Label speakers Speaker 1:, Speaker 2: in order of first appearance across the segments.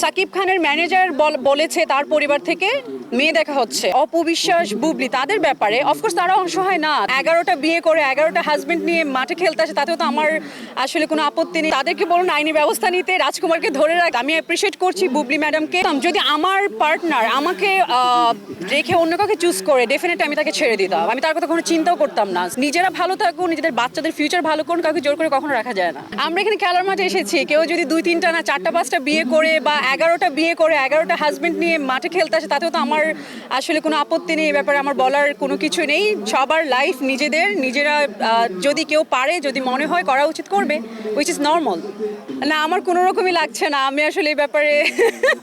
Speaker 1: সাকিব খানের ম্যানেজার বলেছে তার পরিবার থেকে মেয়ে দেখা হচ্ছে। অপবিশ্বাস, বুবলি, তাদের ব্যাপারে অফকোর্স তারা অসহায় না। এগারোটা বিয়ে করে এগারোটা হাজবেন্ড নিয়ে মাঠে খেলতে আসে, তাতেও তো আমার আসলে কোনো আপত্তি নেই। তাদেরকে বলুন, আইনি ব্যবস্থা নিতে রাজকুমারকে ধরে রাখ আমি অ্যাপ্রিসিয়েট করছি বুবলি ম্যাডামকে যদি আমার পার্টনার আমাকে রেখে অন্য কাউকে চুজ করে ডেফিনেট আমি তাকে ছেড়ে দিতাম। আমি তার কথা কোনো চিন্তাও করতাম না। নিজেরা ভালো থাকুন, নিজেদের বাচ্চাদের ফিউচার ভালো করুন, কাউকে জোর করে কখনো রাখা যায় না। আমরা এখানে খেলার মাঠে এসেছি। কেউ যদি দুই, তিনটা না, চারটা, পাঁচটা বিয়ে করে বা এগারোটা বিয়ে করে, এগারোটা হাজবেন্ড নিয়ে মাঠে খেলতে আসে, তাতেও তো আমার আসলে কোনো আপত্তি নেই এই ব্যাপারে আমার বলার কোনো কিছু নেই। সবার লাইফ নিজেদের, নিজেরা যদি কেউ পারে, যদি মনে হয় করা উচিত করবে উইচ ইজ নর্মাল না, আমার কোনো রকমই লাগছে না, আমি আসলে এই ব্যাপারে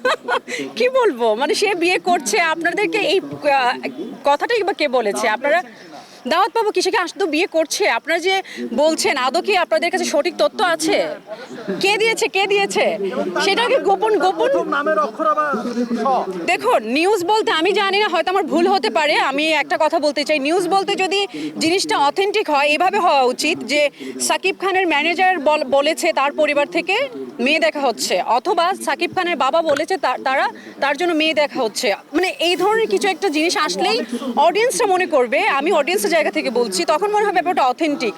Speaker 1: কি বলব? মানে সে বিয়ে করছে, আপনাদেরকে এই কথাটাই বা কে বলেছে? আপনারা দাওয়াত পাবো আসতো বিয়ে করছে? আপনারা যে বলছেন আদৌ কি আপনাদের কাছে সঠিক তথ্য আছে? কে দিয়েছে কে দিয়েছে? সেটাকে গোপন গোপন?
Speaker 2: স।
Speaker 1: দেখুন নিউজ বলতে আমি জানি না হয়তো আমার ভুল হতে পারে। আমি একটা কথা বলতে চাই নিউজ বলতে যদি জিনিসটা অথেন্টিক হয় এভাবে হওয়া উচিত যে সাকিব খানের ম্যানেজার বলেছে তার পরিবার থেকে মেয়ে দেখা হচ্ছে অথবা সাকিব খানের বাবা বলেছে তারা তার জন্য মেয়ে দেখা হচ্ছে। মানে এই ধরনের কিছু একটা জিনিস আসলেই অডিয়েন্সরা মনে করবে। আমি অডিয়েন্সের জায়গা থেকে বলছি, তখন মনে হয় ব্যাপারটা অথেন্টিক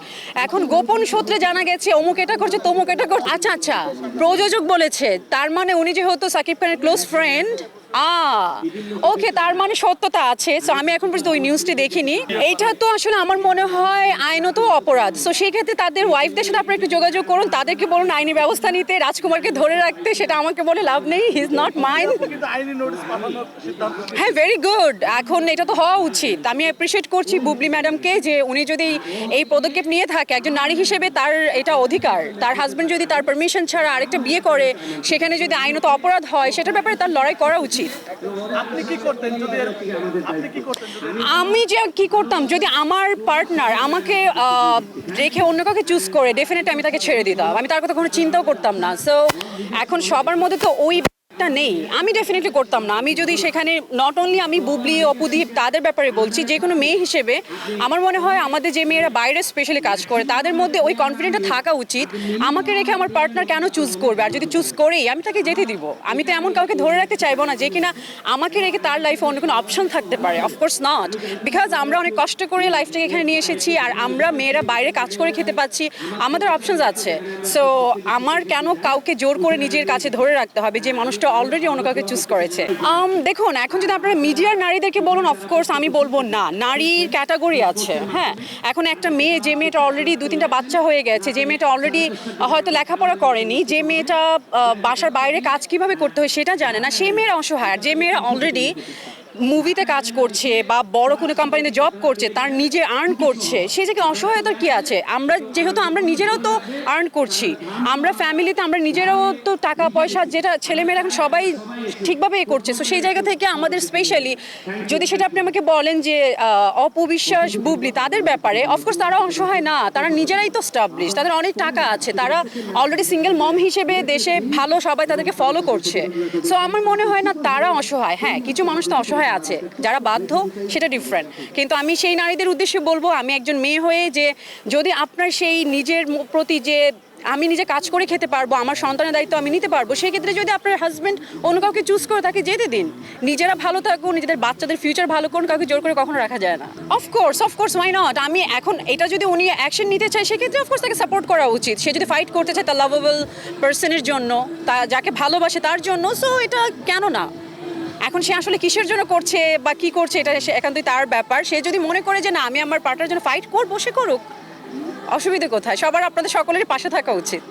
Speaker 1: এখন গোপন সূত্রে জানা গেছে, অমুক এটা করছে, তমুক এটা করছে। আচ্ছা আচ্ছা। প্রযোজক বলেছে, তার মানে উনি যেহেতু সাকিব খানের ক্লোজ ফ্রেন্ড আ, ওকে, তার মানে সত্যতা আছে। সো আমি এখন পর্যন্ত ওই নিউজটি দেখিনি। এইটা তো আসলে আমার মনে হয় আইনত অপরাধ। সো সেই ক্ষেত্রে তাদের ওয়াইফদের সাথে আপনারা একটু যোগাযোগ করুন। তাদেরকে বলুন, আইনি ব্যবস্থা নিতে, রাজকুমারকে ধরে রাখতে, সেটা আমাকে বলে লাভ নেই। হি ইজ নট
Speaker 2: নিয়েছে।
Speaker 1: হ্যাঁ ভেরি গুড এখন এটা তো হওয়া উচিত। আমি অ্যাপ্রিসিয়েট করছি বুবলি ম্যাডামকে যে উনি যদি এই পদক্ষেপ নিয়ে থাকে, একজন নারী হিসেবে তার এটা অধিকার। তার হাজবেন্ড যদি তার পারমিশন ছাড়া আরেকটা বিয়ে করে, সেখানে যদি আইনত অপরাধ হয়, সেটার ব্যাপারে তার লড়াই করা উচিত।
Speaker 2: যদি
Speaker 1: আমি যে কি করতাম যদি আমার পার্টনার আমাকে আহ, রেখে অন্য কাউকে চুজ করে ডেফিনেটলি আমি তাকে ছেড়ে দিতাম। আমি তার কথা কোনো চিন্তাও করতাম না। সো এখন সবার মধ্যে তো ওই টা নেই। আমি ডেফিনেটলি করতাম না। আমি যদি সেখানে নট অনলি আমি বুবলি, অপুদীপ তাদের ব্যাপারে বলছি, যে কোনো মেয়ে হিসেবে আমার মনে হয় আমাদের যে মেয়েরা বাইরে স্পেশালি কাজ করে, তাদের মধ্যে ওই কনফিডেন্টটা থাকা উচিত। আমাকে রেখে আমার পার্টনার কেন চুজ করবে? আর যদি চুজ করেই, আমি তাকে যেতে দিব। আমি তো এমন কাউকে ধরে রাখতে চাইব না যে কিনা আমাকে রেখে তার লাইফে অন্য কোনো অপশন থাকতে পারে। অফকোর্স নট বিকজ আমরা অনেক কষ্ট করে লাইফটাকে এখানে নিয়ে এসেছি, আর আমরা মেয়েরা বাইরে কাজ করে খেতে পাচ্ছি। আমাদের অপশনস আছে। সো আমার কেন কাউকে জোর করে নিজের কাছে ধরে রাখতে হবে? যে মানুষটা অলরেডি অন্য কাউকে চুজ করেছে। দেখুন, এখন যদি আপনারা মিডিয়ার নারীদেরকে বলুন অফকোর্স আমি বলব না। নারীর ক্যাটাগরি আছে হ্যাঁ? এখন একটা মেয়ে, যে মেয়েটা অলরেডি দু তিনটা বাচ্চা হয়ে গেছে, যে মেয়েটা অলরেডি হয়তো লেখাপড়া করেনি, যে মেয়েটা বাসার বাইরে কাজ কীভাবে করতে হয় সেটা জানে না সেই মেয়েরা অসহায়। আর যে মেয়েরা অলরেডি মুভিতে কাজ করছে বা বড় কোনো কোম্পানিতে জব করছে, তার নিজে আর্ন করছে, সে যে অসহায়তার কি আছে? আমরা যেহেতু আমরা নিজেরাও তো আর্ন করছি, আমরা ফ্যামিলিতে আমরা নিজেরাও তো টাকা, পয়সা, যেটা ছেলেমেয়েরা এখন সবাই ঠিকভাবে এ করছে সো সেই জায়গা থেকে আমাদের স্পেশালি যদি সেটা আপনি আমাকে বলেন যে অপবিশ্বাস, বুবলি, তাদের ব্যাপারে অফকোর্স তারা অসহায় না, তারা নিজেরাই তো স্টাবলিশ তাদের অনেক টাকা আছে, তারা অলরেডি সিঙ্গেল মম হিসেবে দেশে ভালো সবাই তাদেরকে ফলো করছে সো আমার মনে হয় না তারা অসহায় হ্যাঁ কিছু মানুষ তো অসহায় আছে, যারা বাধ্য, সেটা ডিফারেন্ট কিন্তু আমি সেই নারীদের উদ্দেশ্যে বলব, আমি একজন মেয়ে হয়ে যে যদি আপনার সেই নিজের প্রতি যে আমি নিজে কাজ করে খেতে পারব, আমার সন্তানের দায়িত্ব আমি নিতে পারব সেই ক্ষেত্রে যদি আপনার হাজবেন্ড অন্য কাউকে চুজ করে তাকে যেতে দিন, নিজেরা ভালো থাকুন, নিজেদের বাচ্চাদের ফিউচার ভালো করুন, কাউকে জোর করে কখনো রাখা যায় না। অফকোর্স অফকোর্স ওয়াই নট আমি এখন এটা যদি উনি অ্যাকশন নিতে চায়, সেক্ষেত্রে অফকোর্স তাকে সাপোর্ট করা উচিত। সে যদি ফাইট করতে চায় তার লাভেবল পার্সনের জন্য, তা যাকে ভালোবাসে তার জন্য সো এটা কেন না? এখন সে আসলে কিসের জন্য করছে বা কি করছে এটা একান্তই তার ব্যাপার। সে যদি মনে করে যে না, আমি আমার পার্টনার জন্য ফাইট করব, সে করুক। অসুবিধে কোথায়? সবার আপনাদের সকলের পাশে থাকা উচিত।